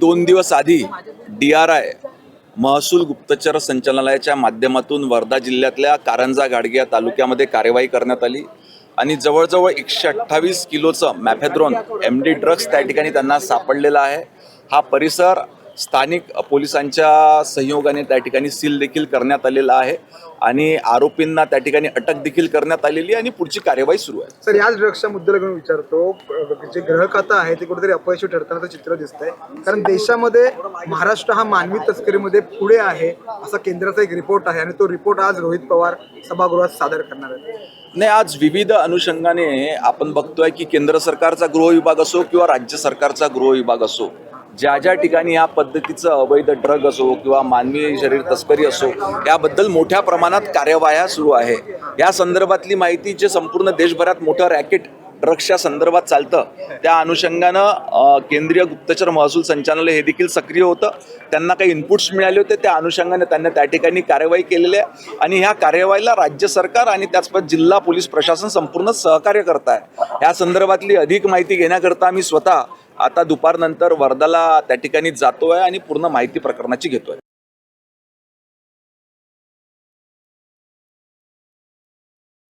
दोन दिवस आधी डी आर आय महसूल गुप्तचर संचालनालयाच्या माध्यमातून वर्धा जिल्ह्यातल्या कारंजा गाडगिया तालुक्यामध्ये कार्यवाही करण्यात आली. आणि जवळजवळ एकशे अठ्ठावीस किलोचं मॅफेद्रॉन एम डी ड्रग्स त्या ठिकाणी त्यांना सापडलेला आहे. हा परिसर स्थानिक पोलिसांच्या सहयोगाने त्या ठिकाणी सील देखील करण्यात आलेला आहे आणि आरोपींना त्या ठिकाणी अटक देखील करण्यात आलेली आहे आणि पुढची कार्यवाही सुरू आहे. सर याच ड्रग्सच्या मुद्द्याला घेऊन विचारतो. जे ग्रह खातं आहे ते कुठेतरी अपयशी ठरतानाचं चित्र दिसतंय. कारण देशामध्ये महाराष्ट्र हा मानवी तस्करीमध्ये पुढे आहे असा केंद्राचा एक रिपोर्ट आहे आणि तो रिपोर्ट आज रोहित पवार सभागृहात सादर करणार आहेत. नाही आज विविध अनुषंगाने आपण बघतोय की केंद्र सरकारचा गृह विभाग असो किंवा राज्य सरकारचा गृह विभाग असो ज्या ज्या ठिकाणी या पद्धतीचं अवैध ड्रग असो किंवा मानवी शरीर तस्करी असो याबद्दल मोठ्या प्रमाणात कार्यवाया सुरू आहे. या संदर्भातली माहिती जे संपूर्ण देशभरात मोठं रॅकेट ड्रग्सच्या संदर्भात चालतं त्या अनुषंगानं केंद्रीय गुप्तचर महसूल संचालनालय हे देखील सक्रिय होतं. त्यांना काही इनपुट्स मिळाले होते त्या अनुषंगाने त्यांना त्या ठिकाणी कार्यवाही केलेली आहे. आणि ह्या कार्यवाहीला राज्य सरकार आणि त्याचबरोबर जिल्हा पोलीस प्रशासन संपूर्ण सहकार्य करत आहे या संदर्भातली अधिक माहिती घेण्याकरता आम्ही स्वतः आता दुपारनंतर वर्धाला त्या ठिकाणी जातोय आणि पूर्ण माहिती प्रकरणाची घेतोय.